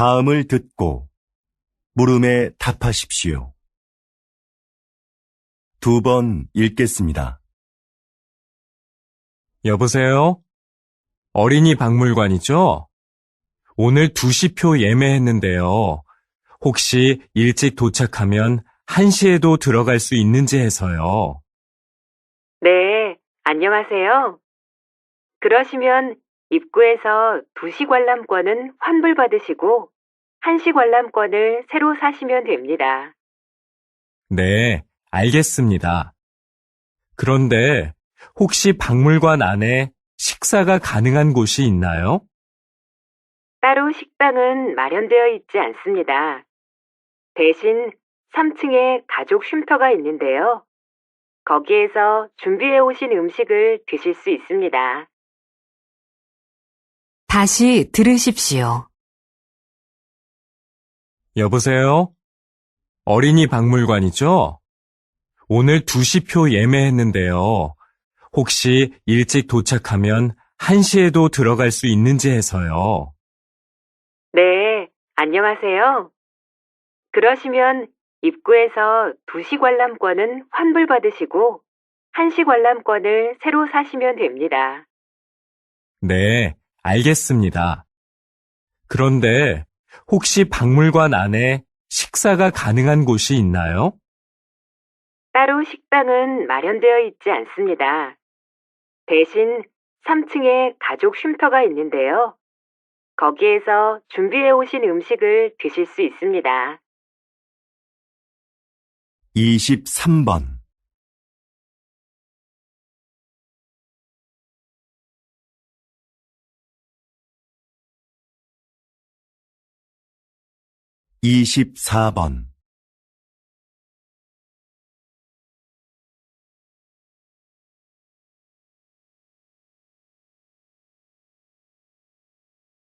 다음을 듣고 물음에 답하십시오. 두 번 읽겠습니다. 여보세요? 어린이 박물관이죠? 오늘 2시표 예매했는데요. 혹시 일찍 도착하면 1시에도 들어갈 수 있는지 해서요. 네, 안녕하세요. 그러시면 입구에서 2시 관람권은 환불받으시고 1시 관람권을 새로 사시면 됩니다. 네, 알겠습니다. 그런데 혹시 박물관 안에 식사가 가능한 곳이 있나요? 따로 식당은 마련되어 있지 않습니다. 대신 3층에 가족 쉼터가 있는데요. 거기에서 준비해 오신 음식을 드실 수 있습니다. 다시 들으십시오. 여보세요? 어린이 박물관이죠? 오늘 2시표 예매했는데요. 혹시 일찍 도착하면 1시에도 들어갈 수 있는지 해서요. 네, 안녕하세요. 그러시면 입구에서 2시 관람권은 환불받으시고 1시 관람권을 새로 사시면 됩니다. 네, 알겠습니다. 그런데 혹시 박물관 안에 식사가 가능한 곳이 있나요? 따로 식당은 마련되어 있지 않습니다. 대신 3층에 가족 쉼터가 있는데요. 거기에서 준비해 오신 음식을 드실 수 있습니다. 23번 24번